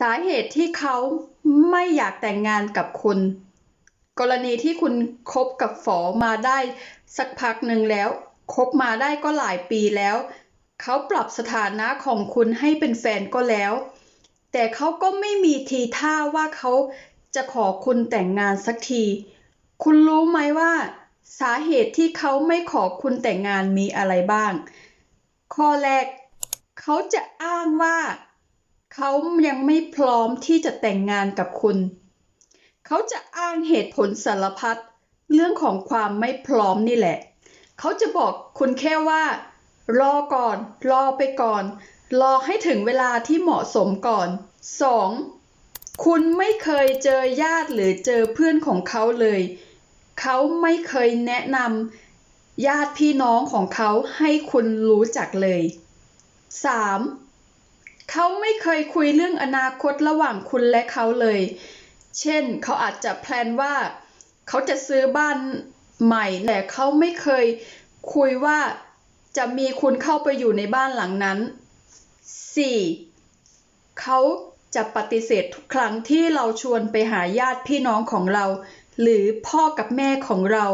สาเหตุที่เขาไม่อยากแต่งงานกับคุณ กรณีที่คุณคบกับฝอมาได้สักพักหนึ่งแล้ว คบมาได้ก็หลายปีแล้ว เขาปรับสถานะของคุณให้เป็นแฟนก็แล้ว แต่เขาก็ไม่มีทีท่าว่าเขาจะขอคุณแต่งงานสักที คุณรู้ไหมว่า สาเหตุที่เขาไม่ขอคุณแต่งงานมีอะไรบ้าง ข้อแรก เขาจะอ้างว่า เขายังไม่พร้อมที่จะแต่งงานกับคุณ เขาจะอ้างเหตุผลสารพัดเรื่องของความไม่พร้อมนี่แหละ เขาจะบอกคุณแค่ว่า รอก่อน รอไปก่อน รอให้ถึงเวลาที่เหมาะสมก่อน 2. คุณไม่เคยเจอญาติหรือเจอเพื่อนของเขาเลย เขาไม่เคยแนะนำญาติพี่น้องของเขาให้คุณรู้จักเลย 3. เขาไม่เคยคุยเรื่องอนาคตระหว่างคุณและเขาเลย เช่น เขาอาจจะแพลนว่า เขาจะซื้อบ้านใหม่ แต่เขาไม่เคยคุยว่าจะมีคุณเข้าไปอยู่ในบ้านหลังนั้น 4. เขาจะปฏิเสธทุกครั้งที่เราชวนไปหาญาติพี่น้องของเรา หรือพ่อกับแม่ของเรา